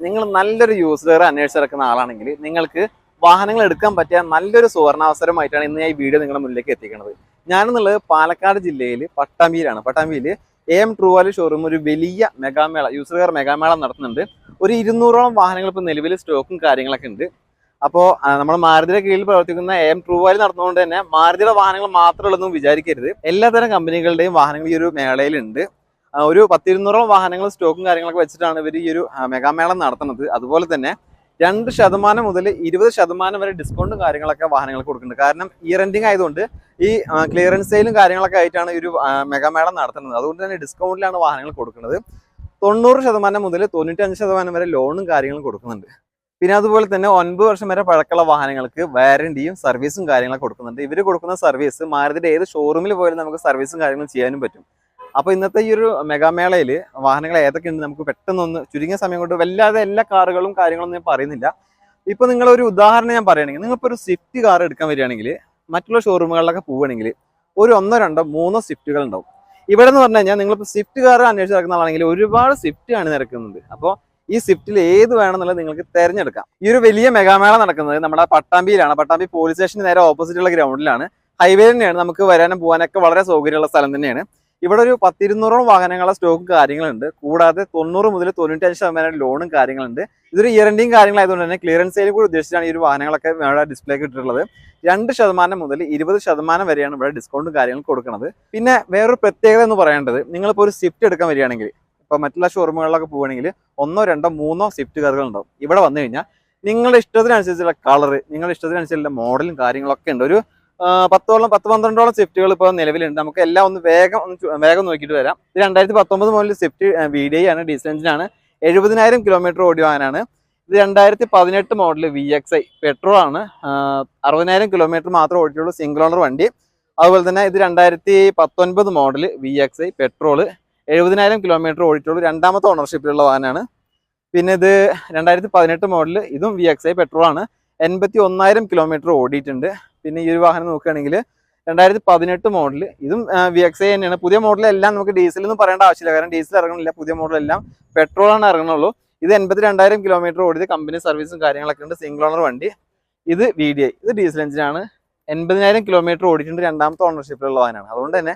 നിങ്ങൾ നല്ലൊരു യൂസർ അന്വേഷിച്ച് നടക്കുന്ന ആളാണെങ്കിൽ നിങ്ങൾക്ക് വാഹനങ്ങൾ എടുക്കാൻ പറ്റിയ നല്ലൊരു സുവർണാവസരമായിട്ടാണ് ഇന്ന് ഞാൻ ഈ വീഡിയോ നിങ്ങളുടെ മുന്നിലേക്ക് എത്തിക്കുന്നത്. ഞാനെന്നുള്ളത് പാലക്കാട് ജില്ലയിൽ പട്ടാമ്പിയിലാണ്. പട്ടാമ്പിയിൽ A M true value showroom ഒരു വലിയ മെഗാമേള യൂസർ കാർ മെഗാമേള നടത്തുന്നുണ്ട്. ഒരു ഇരുന്നൂറോളം വാഹനങ്ങൾ ഇപ്പോൾ നിലവിൽ സ്റ്റോക്കും കാര്യങ്ങളൊക്കെ ഉണ്ട്. അപ്പോൾ നമ്മൾ മാരുതിയുടെ കീഴിൽ പ്രവർത്തിക്കുന്ന എ എം ട്രൂവാലി നടത്തുന്നതുകൊണ്ട് തന്നെ മാരുതിയുടെ വാഹനങ്ങൾ മാത്രമുള്ളതെന്നും വിചാരിക്കരുത്. എല്ലാത്തരം കമ്പനികളുടെയും വാഹനങ്ങൾ ഈ ഒരു മേളയിലുണ്ട്. ഒരു പത്തിരുന്നൂറോളം വാഹനങ്ങൾ സ്റ്റോക്കും കാര്യങ്ങളൊക്കെ വെച്ചിട്ടാണ് ഇവർ ഈ ഒരു മെഗാമേള നടത്തുന്നത്. അതുപോലെ തന്നെ രണ്ട് ശതമാനം മുതൽ ഇരുപത് ശതമാനം വരെ ഡിസ്കൗണ്ടും കാര്യങ്ങളൊക്കെ വാഹനങ്ങൾക്ക് കൊടുക്കുന്നുണ്ട്. കാരണം ഇയർ എൻഡിങ് ആയതുകൊണ്ട് ഈ ക്ലിയറൻസ് സെയിലും കാര്യങ്ങളൊക്കെ ആയിട്ടാണ് ഈ ഒരു മെഗാമേള നടത്തുന്നത്. അതുകൊണ്ട് തന്നെ ഡിസ്കൗണ്ടിലാണ് വാഹനങ്ങൾ കൊടുക്കുന്നത്. തൊണ്ണൂറ് ശതമാനം മുതൽ തൊണ്ണൂറ്റഞ്ച് ശതമാനം വരെ ലോണും കാര്യങ്ങളും കൊടുക്കുന്നുണ്ട്. പിന്നെ അതുപോലെ തന്നെ ഒൻപത് വർഷം വരെ പഴക്കമുള്ള വാഹനങ്ങൾക്ക് വാറണ്ടിയും സർവീസും കാര്യങ്ങളൊക്കെ കൊടുക്കുന്നുണ്ട്. ഇവർ കൊടുക്കുന്ന സർവീസ് മാരുതിയുടെ ഏത് ഷോറൂമിൽ പോയാലും നമുക്ക് സർവീസും കാര്യങ്ങളും ചെയ്യാനും പറ്റും. അപ്പോൾ ഇന്നത്തെ ഈ ഒരു മെഗാമേളയിൽ വാഹനങ്ങൾ ഏതൊക്കെയുണ്ട് നമുക്ക് പെട്ടെന്നൊന്ന് ചുരുങ്ങിയ സമയം കൊണ്ട് വല്ലാതെ എല്ലാ കാറുകളും കാര്യങ്ങളൊന്നും ഞാൻ പറയുന്നില്ല. ഇപ്പോൾ നിങ്ങൾ ഒരു ഉദാഹരണം ഞാൻ പറയുകയാണെങ്കിൽ നിങ്ങളിപ്പോൾ ഒരു സ്വിഫ്റ്റ് കാർ എടുക്കാൻ വരികയാണെങ്കിൽ മറ്റുള്ള ഷോറൂമുകളിലൊക്കെ പോവുകയാണെങ്കിൽ ഒരു ഒന്നോ രണ്ടോ മൂന്നോ സ്വിഫ്റ്റുകൾ ഉണ്ടാവും. ഇവിടെ എന്ന് പറഞ്ഞു കഴിഞ്ഞാൽ നിങ്ങളിപ്പോൾ സ്വിഫ്റ്റ് കാർ അന്വേഷിച്ച് നടക്കുന്ന ആളാണെങ്കിൽ ഒരുപാട് സ്വിഫ്റ്റ് ആണ് നിരക്കുന്നത്. അപ്പോൾ ഈ സ്വിഫ്റ്റിൽ ഏത് വേണമെന്നുള്ളത് നിങ്ങൾക്ക് തിരഞ്ഞെടുക്കാം. ഈ ഒരു വലിയ മെഗാമേള നടക്കുന്നത് നമ്മുടെ പട്ടാമ്പിയിലാണ്. പട്ടാമ്പി പോലീസ് സ്റ്റേഷന് നേരെ ഓപ്പോസിറ്റ് ഉള്ള ഗ്രൗണ്ടിലാണ് ഹൈവേ തന്നെയാണ്. നമുക്ക് വരാനും പോകാനൊക്കെ വളരെ സൗകര്യമുള്ള സ്ഥലം തന്നെയാണ്. ഇവിടെ ഒരു പത്തിരുന്നൂറോളം വാഹനങ്ങളെ സ്റ്റോക്കും കാര്യങ്ങളുണ്ട്. കൂടാതെ തൊണ്ണൂറ് മുതൽ തൊണ്ണൂറ്റഞ്ച് ശതമാനം ലോണും കാര്യങ്ങളുണ്ട്. ഇതൊരു എൻഡിങ് കാര്യങ്ങളായതുകൊണ്ട് തന്നെ ക്ലിയറൻസ് സെയിൽ കൂടി ഉദ്ദേശിച്ചാണ് ഈ ഒരു വാഹനങ്ങളൊക്കെ ഇവിടെ ഡിസ്പ്ലേക്ക് ഇട്ടിട്ടുള്ളത്. രണ്ട് ശതമാനം മുതൽ ഇരുപത് ശതമാനം വരെയാണ് ഇവിടെ ഡിസ്കൗണ്ടും കാര്യങ്ങളും കൊടുക്കുന്നത്. പിന്നെ വേറൊരു പ്രത്യേകത എന്ന് പറയേണ്ടത് നിങ്ങളിപ്പോൾ ഒരു സ്വിഫ്റ്റ് എടുക്കാൻ വരികയാണെങ്കിൽ ഇപ്പോൾ മറ്റുള്ള ഷോറൂമുകളിലൊക്കെ പോവുകയാണെങ്കിൽ ഒന്നോ രണ്ടോ മൂന്നോ സ്വിഫ്റ്റ് കാറുകൾ ഉണ്ടാവും. ഇവിടെ വന്നു കഴിഞ്ഞാൽ നിങ്ങളുടെ ഇഷ്ടത്തിനനുസരിച്ചുള്ള കളറ് നിങ്ങളുടെ ഇഷ്ടത്തിനനുസരിച്ചുള്ള മോഡലും കാര്യങ്ങളൊക്കെ ഉണ്ട്. ഒരു പത്തോളം പത്ത് പന്ത്രണ്ടോളം സ്വിഫ്റ്റുകൾ ഇപ്പോൾ നിലവിലുണ്ട്. നമുക്ക് എല്ലാം ഒന്ന് വേഗം ഒന്ന് വേഗം നോക്കിയിട്ട് വരാം. ഇത് രണ്ടായിരത്തി പത്തൊമ്പത് മുതൽ സ്വിഫ്റ്റ് വി ഡി ആണ് ഡീസൽ എഞ്ചിനാണ്. എഴുപതിനായിരം കിലോമീറ്റർ ഓടി വാഹനമാണ് ഇത് രണ്ടായിരത്തി പതിനെട്ട് model V X I petrol ആണ്. അറുപതിനായിരം കിലോമീറ്റർ മാത്രം ഓടിയിട്ടുള്ള സിംഗിൾ ഓണർ വണ്ടി. അതുപോലെ തന്നെ ഇത് രണ്ടായിരത്തി പത്തൊൻപത് model V X I petrol എഴുപതിനായിരം കിലോമീറ്റർ ഓടിയിട്ടുള്ളൂ. രണ്ടാമത്തെ ഓണർഷിപ്പിലുള്ള വാഹനമാണ്. പിന്നെ ഇത് രണ്ടായിരത്തി പതിനെട്ട് മോഡൽ ഇതും വി എക്സ് ഐ പെട്രോൾ ആണ്. എൺപത്തി ഒന്നായിരം കിലോമീറ്റർ ഓടിയിട്ടുണ്ട്. പിന്നെ ഈ ഒരു വാഹനം നോക്കുകയാണെങ്കിൽ രണ്ടായിരത്തി പതിനെട്ട് മോഡൽ ഇതും വി എക്സ് ഐ തന്നെയാണ്. പുതിയ മോഡലെല്ലാം നമുക്ക് ഡീസൽ എന്ന് പറയേണ്ട ആവശ്യമില്ല. കാരണം ഡീസൽ ഇറങ്ങുന്നില്ല. പുതിയ മോഡലെല്ലാം പെട്രോളാണ് ഇറങ്ങുന്നുള്ളൂ. ഇത് എൺപത്തി രണ്ടായിരം കിലോമീറ്റർ ഓടിയത് കമ്പനി സർവീസും കാര്യങ്ങളൊക്കെ ഉണ്ട്. സിംഗിൾ ഓണർ വണ്ടി. ഇത് വി ഡി ഐ ഇത് ഡീസൽ എഞ്ചിനാണ് എൺപതിനായിരം കിലോമീറ്റർ ഓടിയിട്ടുണ്ട്. രണ്ടാമത്തെ ഓണർഷിപ്പിലുള്ള വാഹനമാണ്. അതുകൊണ്ട് തന്നെ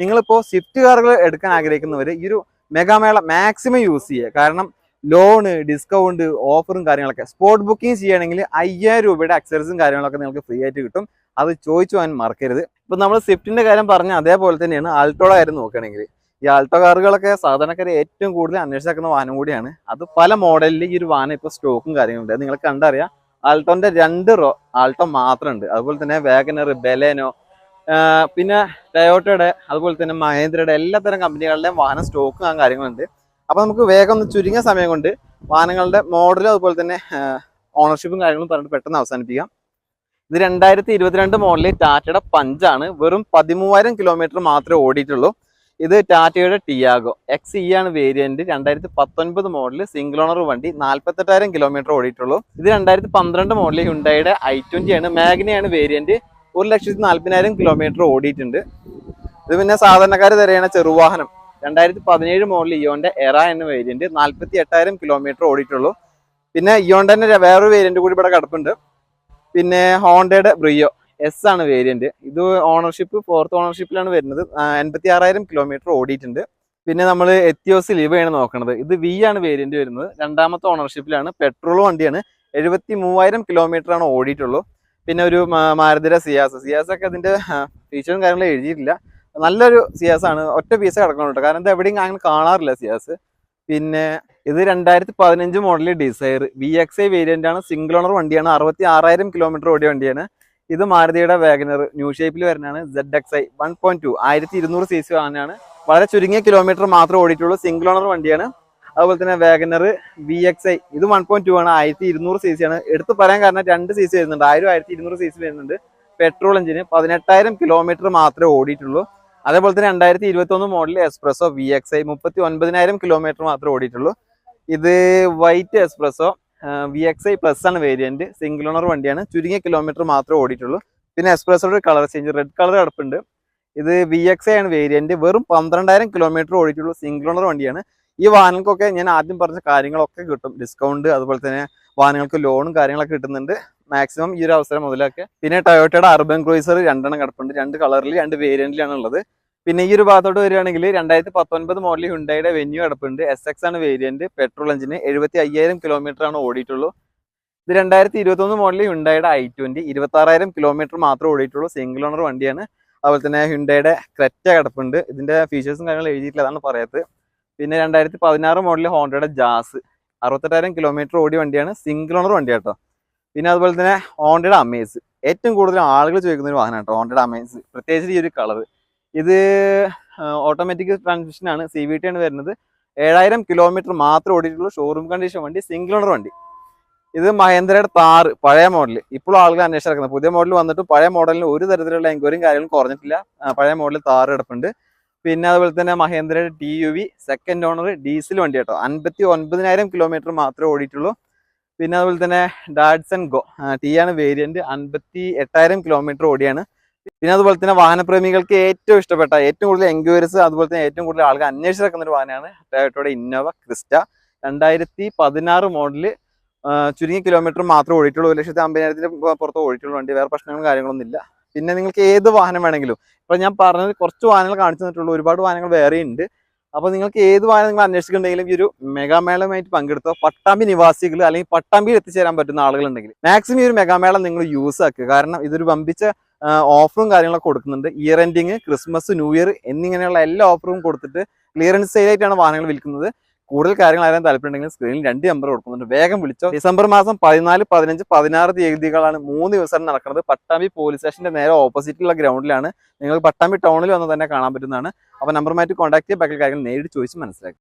നിങ്ങളിപ്പോൾ സ്വിഫ്റ്റ് കാറുകൾ എടുക്കാൻ ആഗ്രഹിക്കുന്നവർ ഈ ഒരു മെഗാമേള മാക്സിമം യൂസ് ചെയ്യുക. കാരണം ലോണ് ഡിസ്കൗണ്ട് ഓഫറും കാര്യങ്ങളൊക്കെ. സ്പോട്ട് ബുക്കിംഗ് ചെയ്യുകയാണെങ്കിൽ അയ്യായിരം രൂപയുടെ അക്സസറീസും കാര്യങ്ങളൊക്കെ നിങ്ങൾക്ക് ഫ്രീ ആയിട്ട് കിട്ടും. അത് ചോദിച്ചു പോകാൻ മറക്കരുത്. ഇപ്പൊ നമ്മൾ സ്വിഫ്റ്റിന്റെ കാര്യം പറഞ്ഞ അതേപോലെ തന്നെയാണ് ആൾട്ടോയുടെ കാര്യം നോക്കുകയാണെങ്കിൽ. ഈ ആൾട്ടോ കാറുകളൊക്കെ സാധാരണക്കാർ ഏറ്റവും കൂടുതൽ അന്വേഷിച്ചേക്കുന്ന വാഹനം കൂടിയാണ്. അത് പല മോഡലിൽ ഈ ഒരു വാഹനം ഇപ്പോൾ സ്റ്റോക്കും കാര്യങ്ങളുണ്ട് നിങ്ങൾ കണ്ടറിയാം ആൾട്ടോന്റെ രണ്ട് റോ ആൾട്ടോ മാത്രമുണ്ട്. അതുപോലെ തന്നെ വാഗനർ ബെലേനോ പിന്നെ ടയോട്ടയുടെ അതുപോലെ തന്നെ മഹേന്ദ്രയുടെ എല്ലാത്തരം കമ്പനികളുടെയും വാഹനം സ്റ്റോക്കും ആ കാര്യങ്ങളുണ്ട്. അപ്പൊ നമുക്ക് വേഗം ഒന്ന് ചുരുങ്ങിയ സമയം കൊണ്ട് വാഹനങ്ങളുടെ മോഡലും അതുപോലെ തന്നെ ഓണർഷിപ്പും കാര്യങ്ങളും പറഞ്ഞിട്ട് പെട്ടെന്ന് അവസാനിപ്പിക്കാം. ഇത് രണ്ടായിരത്തി ഇരുപത്തിരണ്ട് മോഡലിൽ ടാറ്റയുടെ പഞ്ചാണ്. വെറും പതിമൂവായിരം കിലോമീറ്റർ മാത്രമേ ഓടിയിട്ടുള്ളൂ. ഇത് ടാറ്റയുടെ ടിയാഗോ എക്സ് ഇ ആണ് വേരിയന്റ് രണ്ടായിരത്തി പത്തൊൻപത് മോഡൽ സിംഗിൾ ഓണർ വണ്ടി നാല്പത്തെട്ടായിരം കിലോമീറ്റർ ഓടിയിട്ടുള്ളൂ. ഇത് രണ്ടായിരത്തി പന്ത്രണ്ട് മോഡൽ ഹുണ്ടായുടെ ഐ ട്വന്റി ആണ് മാഗ്നയാണ് വേരിയന്റ് ഒരു ലക്ഷത്തി നാല്പതിനായിരം കിലോമീറ്റർ ഓടിയിട്ടുണ്ട്. ഇത് പിന്നെ സാധാരണക്കാർ തരുകയാണ് ചെറുവാഹനം. രണ്ടായിരത്തി പതിനേഴ് മോഡൽ ഇയോന്റെ എറ എന്ന വേരിയന്റ് നാല്പത്തി എട്ടായിരം കിലോമീറ്റർ ഓടിയിട്ടുള്ളൂ. പിന്നെ ഇയോണ്ടന്റെ വേറൊരു വേരിയന്റ് കൂടി ഇവിടെ കിടപ്പുണ്ട്. പിന്നെ ഹോണ്ടയുടെ ബ്രിയോ എസ് ആണ് വേരിയന്റ് ഇത് ഓണർഷിപ്പ് ഫോർത്ത് ഓണർഷിപ്പിലാണ് വരുന്നത്. എൺപത്തി ആറായിരം കിലോമീറ്റർ ഓടിയിട്ടുണ്ട്. പിന്നെ നമ്മൾ എത്തിയോസ് ലിവയാണ് നോക്കുന്നത് ഇത് വി ആണ് വേരിയന്റ് വരുന്നത്. രണ്ടാമത്തെ ഓണർഷിപ്പിലാണ് പെട്രോൾ വണ്ടിയാണ്. എഴുപത്തി മൂവായിരം കിലോമീറ്റർ ആണ് ഓടിയിട്ടുള്ളൂ. പിന്നെ ഒരു മാരുതിര സിയാസ സിയാസ് സിയാസ് ഒക്കെ അതിന്റെ ഫീച്ചറും കാര്യങ്ങളും എഴുതിയിട്ടില്ല. നല്ലൊരു സിയാസ് ആണ്. ഒറ്റ പീസ് കിടക്കുന്നുണ്ട് കാരണം ഇത് എവിടെയും അങ്ങനെ കാണാറില്ല സിയാസ് പിന്നെ ഇത് രണ്ടായിരത്തി പതിനഞ്ച് model Dzire V X I variant ആണ്. സിംഗിൾ ഓണർ വണ്ടിയാണ്. അറുപത്തി ആറായിരം കിലോമീറ്റർ ഓടിയ വണ്ടിയാണ്. ഇത് മാരുതിയുടെ വാഗനർ ന്യൂ ഷേപ്പിൽ വരുന്നതാണ്. Z X I one point two ആയിരത്തി ഇരുന്നൂറ് സി സി വാഹനമാണ് വളരെ ചുരുങ്ങിയ കിലോമീറ്റർ മാത്രമേ ഓടിയിട്ടുള്ളൂ. സിംഗിൾ ഓണർ വണ്ടിയാണ്. അതുപോലെ തന്നെ wagon R V X I ഇത് വൺ പോയിന്റ് ടു ആണ്. ആയിരത്തി ഇരുന്നൂറ് സി സി ആണ്. എടുത്തു പറയാൻ കാരണം രണ്ട് സി സി വരുന്നുണ്ട്. ആയിരം ആയിരത്തി ഇരുന്നൂറ് സി സി വരുന്നുണ്ട്. പെട്രോൾ എഞ്ചിന് പതിനെട്ടായിരം കിലോമീറ്റർ മാത്രമേ ഓടിയിട്ടുള്ളൂ. അതേപോലെ തന്നെ രണ്ടായിരത്തി ഇരുപത്തി ഒന്ന് model S Presso V X I മുപ്പത്തി ഒൻപതിനായിരം കിലോമീറ്റർ മാത്രമേ ഓടിയിട്ടുള്ളൂ. ഇത് white S Presso V X I plus ആണ് വേരിയന്റ് സിംഗിൾ ഓണർ വണ്ടിയാണ്. ചുരുങ്ങിയ കിലോമീറ്റർ മാത്രമേ ഓടിയിട്ടുള്ളൂ. പിന്നെ എക്സ്പ്രസോയുടെ കളർ ചേഞ്ച് റെഡ് കളർ കിടപ്പുണ്ട് ഇത് വി എക്സ് ഐ ആണ് വേരിയന്റ് വെറും പന്ത്രണ്ടായിരം കിലോമീറ്റർ ഓടിയിട്ടുള്ളൂ സിംഗിൾ ഓണർ വണ്ടിയാണ്. ഈ വാഹനങ്ങൾക്കൊക്കെ ഞാൻ ആദ്യം പറഞ്ഞ കാര്യങ്ങളൊക്കെ കിട്ടും. ഡിസ്കൗണ്ട് അതുപോലെ തന്നെ വാഹനങ്ങൾക്ക് ലോണും കാര്യങ്ങളൊക്കെ കിട്ടുന്നുണ്ട്. മാക്സിമം ഈ ഒരു അവസരം മുതലൊക്കെ പിന്നെ ടൊയോട്ടയുടെ അർബൻ ക്രൂയിസർ രണ്ടെണ്ണം കിടപ്പുണ്ട്. രണ്ട് കളറിൽ രണ്ട് വേരിയന്റിലാണ് ഉള്ളത് പിന്നെ ഈ ഒരു ഭാഗത്തോട്ട് വരികയാണെങ്കിൽ രണ്ടായിരത്തി പത്തൊൻപത് മോഡലിൽ ഹുണ്ടായുടെ വെന്യൂ കിടപ്പുണ്ട്. എസ് എക്സ് ആണ് വേരിയന്റ് പെട്രോൾ എഞ്ചിന് എഴുപത്തി അയ്യായിരം കിലോമീറ്റർ ആണ് ഓടിയിട്ടുള്ളൂ. ഇത് രണ്ടായിരത്തി ഇരുപത്തൊന്ന് മോഡലിൽ ഹുണ്ടായുടെ ഐ ട്വന്റി ഇരുപത്തി ആറായിരം കിലോമീറ്റർ മാത്രമേ ഓടിയിട്ടുള്ളൂ. സിംഗിൾ ഓണർ വണ്ടിയാണ്. അതുപോലെ തന്നെ ഹുണ്ടയുടെ ക്രെറ്റ കിടപ്പുണ്ട്. ഇതിന്റെ ഫീച്ചേഴ്സും കാര്യങ്ങളും എഴുതിയിട്ടില്ല അതാണ് പറയാത്തത്. പിന്നെ രണ്ടായിരത്തി പതിനാറ് മോഡലിൽ ഹോണ്ടയുടെ ജാസ്. അറുപത്തെട്ടായിരം കിലോമീറ്റർ ഓടി വണ്ടിയാണ്. സിംഗിൾ ഓണർ വണ്ടി കേട്ടോ പിന്നെ അതുപോലെ തന്നെ ഓണ്ടഡ് അമേസ് ഏറ്റവും കൂടുതൽ ആളുകൾ ചോദിക്കുന്ന ഒരു വാഹനമാണ് കേട്ടോ ഓണ്ടഡ് അമേസ് പ്രത്യേകിച്ച് ഈ ഒരു കളർ ഇത് ഓട്ടോമാറ്റിക് ട്രാൻസ്മിഷൻ ആണ്. സി വി ടി ആണ് വരുന്നത്. ഏഴായിരം കിലോമീറ്റർ മാത്രം ഓടിയിട്ടുള്ള ഷോറൂം കണ്ടീഷൻ വണ്ടി സിംഗിൾ ഓണർ വണ്ടി. ഇത് മഹേന്ദ്രയുടെ താറ് പഴയ മോഡൽ ഇപ്പോഴും ആളുകൾ അന്വേഷിച്ച് നടക്കുന്നത് പുതിയ മോഡൽ വന്നിട്ട് പഴയ മോഡലിന് ഒരു തരത്തിലുള്ള എൻക്വയറിയും കാര്യങ്ങളും കുറഞ്ഞിട്ടില്ല. പഴയ മോഡൽ താറ് കിടപ്പുണ്ട് പിന്നെ അതുപോലെ തന്നെ മഹേന്ദ്രയുടെ T U V second owner diesel വണ്ടി കേട്ടോ. അൻപത്തി ഒൻപതിനായിരം കിലോമീറ്റർ മാത്രമേ ഓടിയിട്ടുള്ളൂ. പിന്നെ അതുപോലെ തന്നെ ഡാഡ്സൺ ഗോ ടി ആണ് വേരിയന്റ് അൻപത്തി എട്ടായിരം കിലോമീറ്റർ ഓടിയാണ്. പിന്നെ അതുപോലെ തന്നെ വാഹനപ്രേമികൾക്ക് ഏറ്റവും ഇഷ്ടപ്പെട്ട ഏറ്റവും കൂടുതൽ എൻക്വയറീസ് അതുപോലെ തന്നെ ഏറ്റവും കൂടുതൽ ആളുകൾ അന്വേഷിച്ച് നടക്കുന്ന ഒരു വാഹനമാണ് ടൊയോട്ടയുടെ ഇന്നോവ ക്രിസ്റ്റ രണ്ടായിരത്തി പതിനാറ് മോഡൽ ചുരുങ്ങിയ കിലോമീറ്റർ മാത്രം ഓടിയിട്ടുള്ളൂ. ഒരു ലക്ഷത്തി അമ്പതിനായിരത്തിന് പുറത്ത് ഓടിയിട്ടുള്ളൂ വണ്ടി. വേറെ പ്രശ്നങ്ങളും കാര്യങ്ങളൊന്നും ഇല്ല പിന്നെ നിങ്ങൾക്ക് ഏത് വാഹനം വേണമെങ്കിലും ഇപ്പൊ ഞാൻ പറഞ്ഞത് കുറച്ച് വാഹനങ്ങൾ കാണിച്ചു തന്നിട്ടുള്ളൂ. ഒരുപാട് വാഹനങ്ങൾ വേറെ ഉണ്ട് അപ്പൊ നിങ്ങൾക്ക് ഏത് വാഹനം നിങ്ങൾ അന്വേഷിക്കുന്നുണ്ടെങ്കിലും ഈ ഒരു മെഗാമേളമായിട്ട് പങ്കെടുത്തോ പട്ടാമ്പി നിവാസികൾ അല്ലെങ്കിൽ പട്ടാമ്പിയിൽ എത്തിച്ചേരാൻ പറ്റുന്ന ആളുകളുണ്ടെങ്കിൽ മാക്സിമം ഈ ഒരു മെഗാമേള നിങ്ങൾ യൂസ് ആക്കുക. കാരണം ഇതൊരു വമ്പിച്ച ഓഫറും കാര്യങ്ങളൊക്കെ കൊടുക്കുന്നുണ്ട്. Year ending Christmas new year എന്നിങ്ങനെയുള്ള എല്ലാ ഓഫറും കൊടുത്തിട്ട് ക്ലിയറൻസ് സെയിലായിട്ടാണ് വാഹനങ്ങൾ വിൽക്കുന്നത്. കൂടുതൽ കാര്യങ്ങൾ അറിയാൻ താല്പര്യമുണ്ടെങ്കിൽ സ്ക്രീനിൽ രണ്ട് നമ്പർ കൊടുക്കുന്നുണ്ട്. വേഗം വിളിച്ചോ. ഡിസംബർ മാസം പതിനാല് പതിനഞ്ച് പതിനാറ് തീയതികളാണ് മൂന്ന് ദിവസം നടക്കുന്നത്. പട്ടാമ്പി പോലീസ് സ്റ്റേഷന്റെ നേരെ ഓപ്പോസിറ്റുള്ള ഗ്രൗണ്ടിലാണ് നിങ്ങൾ പട്ടാമ്പി ടൗണിൽ വന്ന് തന്നെ കാണാൻ പറ്റുന്നതാണ്. അപ്പോൾ നമ്പറുമായിട്ട് കോൺടാക്ട് ചെയ്യാൻ ബാക്കി കാര്യങ്ങൾ നേരിട്ട് ചോദിച്ച് മനസ്സിലാക്കി.